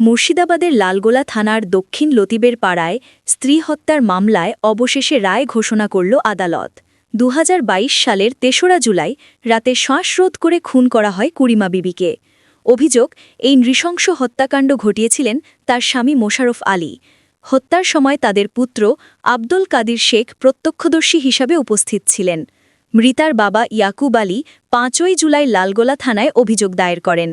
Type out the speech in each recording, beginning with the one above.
মুর্শিদাবাদের লালগোলা থানার দক্ষিণ লতিবের পাড়ায় স্ত্রী হত্যার মামলায় অবশেষে রায় ঘোষণা করল আদালত। দু হাজার বাইশ সালের তেসরা জুলাই রাতে শ্বাসরোধ করে খুন করা হয় কুরিমা বিবিকে। অভিযোগ, এই নৃশংস হত্যাকাণ্ড ঘটিয়েছিলেন তার স্বামী মোশারফ আলী। হত্যার সময় তাদের পুত্র আব্দুল কাদির শেখ প্রত্যক্ষদর্শী হিসাবে উপস্থিত ছিলেন। মৃতার বাবা ইয়াকুব আলী পাঁচই জুলাই লালগোলা থানায় অভিযোগ দায়ের করেন।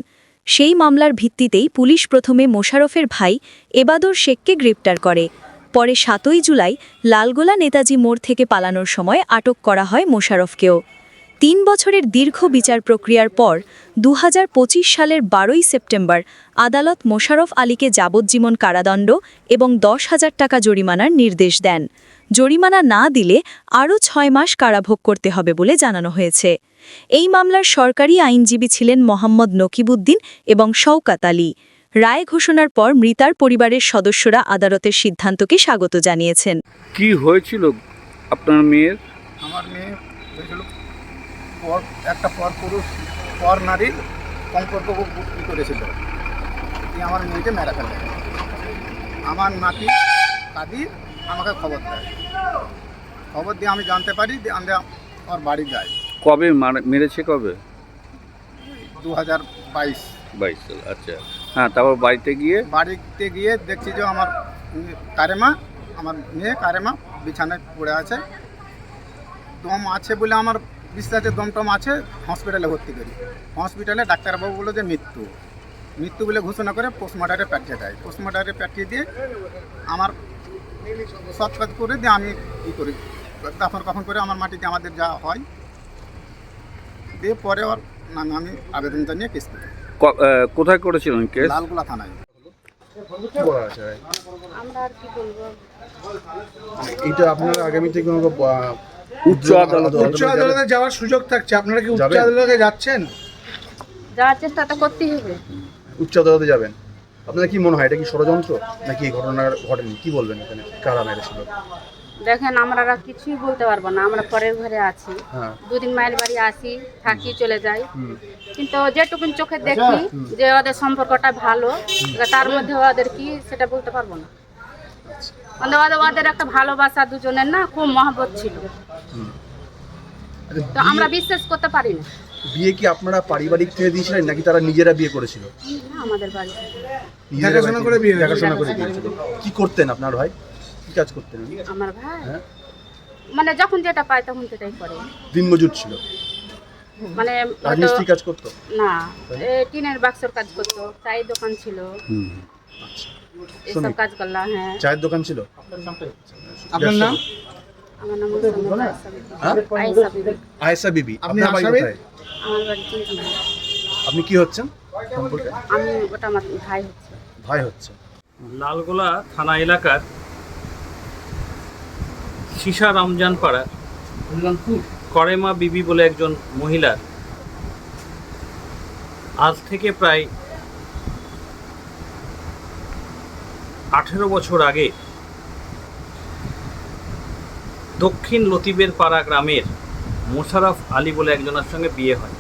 সেই মামলার ভিত্তিতেই পুলিশ প্রথমে মোশারফের ভাই এবাদর শেখকে গ্রেপ্তার করে। পরে সাতই জুলাই লালগোলা নেতাজি মোড় থেকে পালানোর সময় আটক করা হয় মোশারফকেও। তিন বছরের দীর্ঘ বিচার প্রক্রিয়ার পর দু হাজার পঁচিশ সালের বারোই সেপ্টেম্বর আদালত মোশারফ আলীকে যাবজ্জীবন কারাদণ্ড এবং দশ হাজার টাকা জরিমানার নির্দেশ দেন। জরিমানা না দিলে আরও ছয় মাস কারাভোগ করতে হবে বলে জানানো হয়েছে। এই মামলার সরকারি আইনজীবী ছিলেন মোহাম্মদ নকিবুদ্দিন এবং শওকাত আলী। রায় ঘোষণার পর মৃতার পরিবারের সদস্যরা আদালতের সিদ্ধান্তকে স্বাগত জানিয়েছেন। কি হয়েছিল আপনার মেয়ের? আমার মেয়ে হয়েছিল পর একটা পর পুরুষ পর নারীর সম্পর্ক করেছিল। আমার মেয়েকে মেরে ফেলে আমার নাতি কাদির আমাকে খবর দেয়। খবর দিয়ে আমি জানতে পারি দিয়ে আমি ওর বাড়ি যাই। কবে মার- মেরেছে কবে? দু হাজার বাইশ। বাইশ সাল আচ্ছা। হ্যাঁ তারপর বাড়িতে গিয়ে? বাড়িতে গিয়ে দেখছি যে আমার কারেমা আমার মেয়ে কারেমা বিছানায় পড়ে আছে। দম আছে বলে আমার বিশ্বাসের দম টম আছে হসপিটালে ভর্তি করি। হসপিটালে ডাক্তারবাবু বলল যে মৃত্যু। মৃত্যু বলে ঘোষণা করে পোস্টমর্টারে পাঠিয়ে দেয়। পোস্টমর্টারে পাঠিয়ে দিয়ে আমার সব কাজ করে দিয়ে আমি ই করি। দাফন কখন করে আমার মাটিতে আমাদের যা হয় দিয়ে পরে ওর নামে আমি আবেদন জানিয়ে কেস করি। কোথায় করেছিলেন কেস লালগোলা থানায়। আমরা আর কি বলব? এটা আপনার আগামীতে কোনো উচ্চ আদালত উচ্চ আদালতে যাওয়ার সুযোগ থাকছে। আপনারা কি উচ্চ আদালতে যাচ্ছেন? যাওয়ার চেষ্টা করতেই হবে। উচ্চ আদালতে যাবেন? আপনার কি মনে হয় এটা কি ষড়যন্ত্র নাকি এই ঘটনা ঘটেনি? কি বলবেন এখানে? কারা মেরেছিল? দেখেন আমরা আর কিছুই বলতে পারব না আমরা পরের ঘরে আছি। হ্যাঁ। দুদিন মায়ের বাড়ি আসি থাকি চলে যাই। কিন্তু যেটুকুন চোখে দেখি যে ওদের সম্পর্কটা ভালো তার মধ্যে ওদের কি সেটা বলতে পারব না। মানে ওদের ওদের একটা ভালোবাসা দুজনের না খুব মহব্বত ছিল। আচ্ছা, তো আমরা বিশ্বাস করতে পারি না। বিয়ে কি আপনারা পারিবারিক থেকে দিয়েছিলেন নাকি তারা নিজেরা বিয়ে করেছিল? না, আমাদের বাড়িতে। নিজেরা দেখাশোনা করে বিয়ে দেখাশোনা করে বিয়ে। কি করতেন আপনার ভাই? কি কাজ করতেন? উনি? আমার ভাই? হ্যাঁ। মানে যখন যেটা পায় তখন সেটাই করে। দিনমজুর ছিল। মানে হয়তো- রাজমিস্ত্রি কাজ করতো? না এ টিনের বাক্সর কাজ করতো চায়ের দোকান ছিল। হুম। এসব। কাজ করলাম হ্যাঁ। চায়ের দোকান ছিল? আপনার নাম? আমার নাম আয়েশা বিবি। হ্যাঁ? আপনি আপনার বাড়ি কোথায়? আমার বাড়ি আপনি কি হচ্ছেন? আমি ওটা আমার ভাই হচ্ছে। ভাই হচ্ছে। লালগোলা থানা এলাকার সীসা রমজান পাড়া করেমা বিবি বলে একজন মহিলার আজ থেকে প্রায় আঠেরো বছর আগে দক্ষিণ লতিবের পাড়া গ্রামের মোশারফ আলী বলে একজনের সঙ্গে বিয়ে হয়।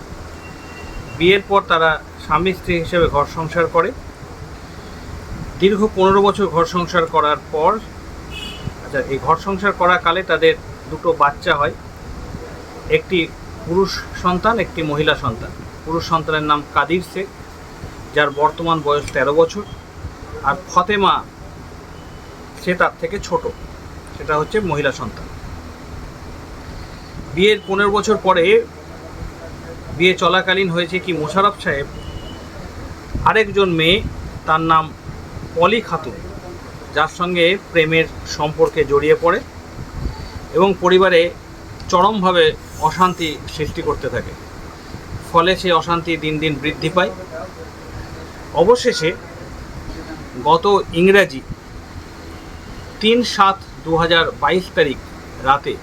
বিয়ের পর তারা স্বামী স্ত্রী হিসেবে ঘর সংসার করে। দীর্ঘ পনেরো বছর ঘর সংসার করার পর আচ্ছা এই ঘর সংসার করাকালে তাদের দুটো বাচ্চা হয়। একটি পুরুষ সন্তান, একটি মহিলা সন্তান। পুরুষ সন্তানের নাম কাদির শেখ, যার বর্তমান বয়স তেরো বছর। আর ফতেমা, সে তার থেকে ছোট। সেটা হচ্ছে মহিলা সন্তান। বিয়ের পনেরো বছর পরে বিয়ে চলাকালীন হয়েছে কি মোশারফ সাহেব? আরেকজন মেয়ে, তার নাম পলি খাতুন, যার সঙ্গে প্রেমের সম্পর্কে জড়িয়ে পড়ে এবং পরিবারে চরমভাবে অশান্তি সৃষ্টি করতে থাকে। ফলে সেই অশান্তি দিন দিন বৃদ্ধি পায়। অবশেষে গত ইংরাজি তিন সাত দু তারিখ রাতে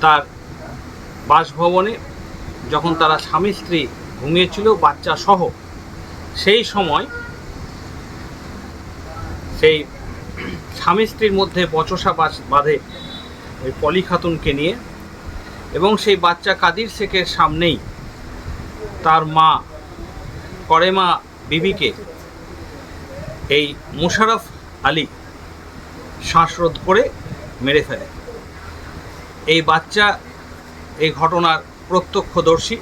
তার বাসভবনে যখন তারা স্বামী স্ত্রী ঘুমিয়েছিল, বাচ্চা সহ, সেই সময় সেই স্বামী স্ত্রীর মধ্যে বচসা বাস- বাঁধে ওই পলি খাতুনকে নিয়ে এবং সেই বাচ্চা কাদির শেখের সামনেই তার মা করেমা বিবিকে এই মোশারফ আলী শ্বাসরোধ করে মেরে ফেলে। এই বাচ্চা এই ঘটনার প্রত্যক্ষদর্শী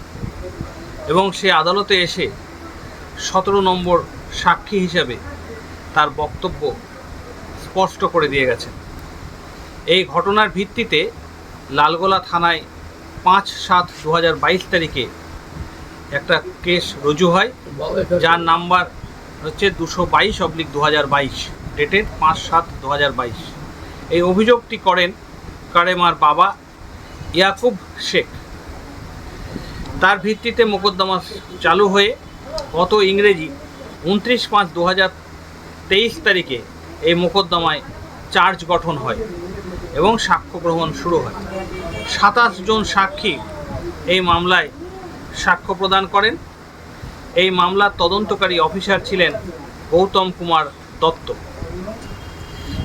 এবং সে আদালতে এসে সতেরো নম্বর সাক্ষী হিসাবে তার বক্তব্য স্পষ্ট করে দিয়ে গেছে এই ঘটনার ভিত্তিতে লালগোলা থানায় পাঁচ সাত দু হাজার বাইশ তারিখে একটা কেস রুজু হয়, যার নাম্বার হচ্ছে দুশো বাইশ অবলিক দু হাজার বাইশ, ডেটেড পাঁচ সাত দু হাজার বাইশ। এই অভিযোগটি করেন কারেমার বাবা ইয়াকুব শেখ। তার ভিত্তিতে মোকদ্দমা চালু হয়ে গত ইংরেজি উনত্রিশ পাঁচ দু হাজার তেইশ তারিখে এই মোকদ্দমায় চার্জ গঠন হয় এবং সাক্ষ্য গ্রহণ শুরু হয়। সাতাশ জন সাক্ষী এই মামলায় সাক্ষ্য প্রদান করেন। এই মামলার তদন্তকারী অফিসার ছিলেন গৌতম কুমার দত্ত।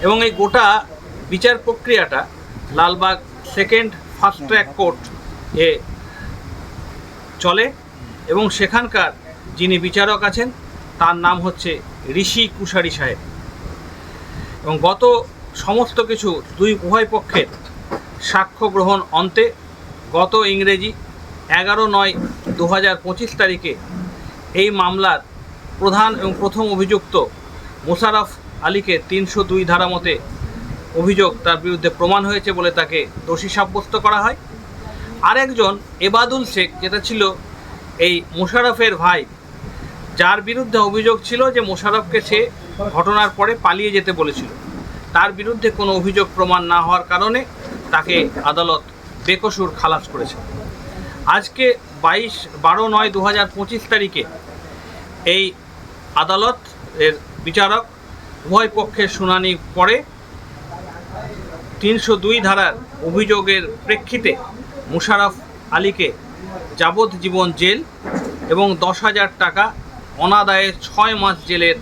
এবং এই গোটা বিচার প্রক্রিয়াটা Lalbag second fast track court এ চলে। এবং সেখানকার যিনি বিচারক আছেন, তার নাম হচ্ছে ঋষি কুশারি সাহেব। এবং গত সমস্ত কিছু দুই উভয় পক্ষের সাক্ষ্য গ্রহণ অন্তে গত ইংরেজি এগারো নয় দু হাজার পঁচিশ তারিখে এই মামলার প্রধান এবং প্রথম অভিযুক্ত মোশারফ আলীকে তিনশো দুই ধারা মতে অভিযোগ তার বিরুদ্ধে প্রমাণ হয়েছে বলে তাকে দোষী সাব্যস্ত করা হয়। আরেকজন এবাদুল শেখ, যেটা ছিল এই মোশারফের ভাই, যার বিরুদ্ধে অভিযোগ ছিল যে মোশারফকে সে ঘটনার পরে পালিয়ে যেতে বলেছিল। তার বিরুদ্ধে কোনো অভিযোগ প্রমাণ না হওয়ার কারণে তাকে আদালত বেকসুর খালাস করেছে। আজকে বাইশ বারো নয় দু হাজার পঁচিশ তারিখে এই আদালত এর বিচারক উভয় পক্ষের শুনানি পরে তিনশো দুই ধারার অভিযোগের প্রেক্ষিতে মুশারফ আলীকে যাবজ্জীবন জেল এবং দশ হাজার টাকা অনাদায়ে ছয় মাস জেলের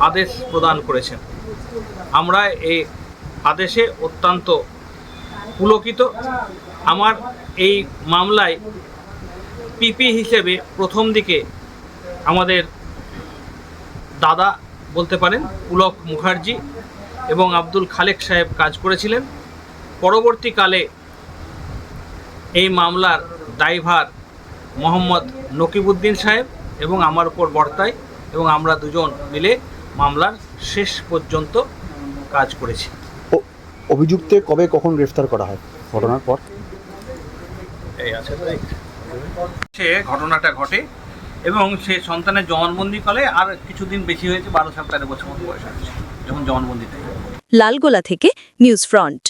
আদেশ প্রদান করেছেন। আমরা এই আদেশে অত্যন্ত পুলকিত। আমার এই মামলায় পিপি হিসেবে প্রথম দিকে আমাদের দাদা বলতে পারেন পুলক মুখার্জি এবং আব্দুল খালেক সাহেব কাজ করেছিলেন। পরবর্তীকালে এই মামলার দায়ভার মোহাম্মদ নকিবুদ্দিন সাহেব এবং আমার উপর বর্তায় এবং আমরা দুজন মিলে মামলার শেষ পর্যন্ত কাজ করেছি। অভিযুক্তে কবে কখন গ্রেফতার করা হয়? ঘটনার পর? এই আছে সে ঘটনাটা ঘটে এবং সে সন্তানের জবানবন্দি করে আর কিছুদিন বেশি হয়েছে বারো সাল তেরো বছর মতো বয়স হয়েছে যখন জবানবন্দিটা লালগোলা থেকে নিউজ ফ্রন্ট।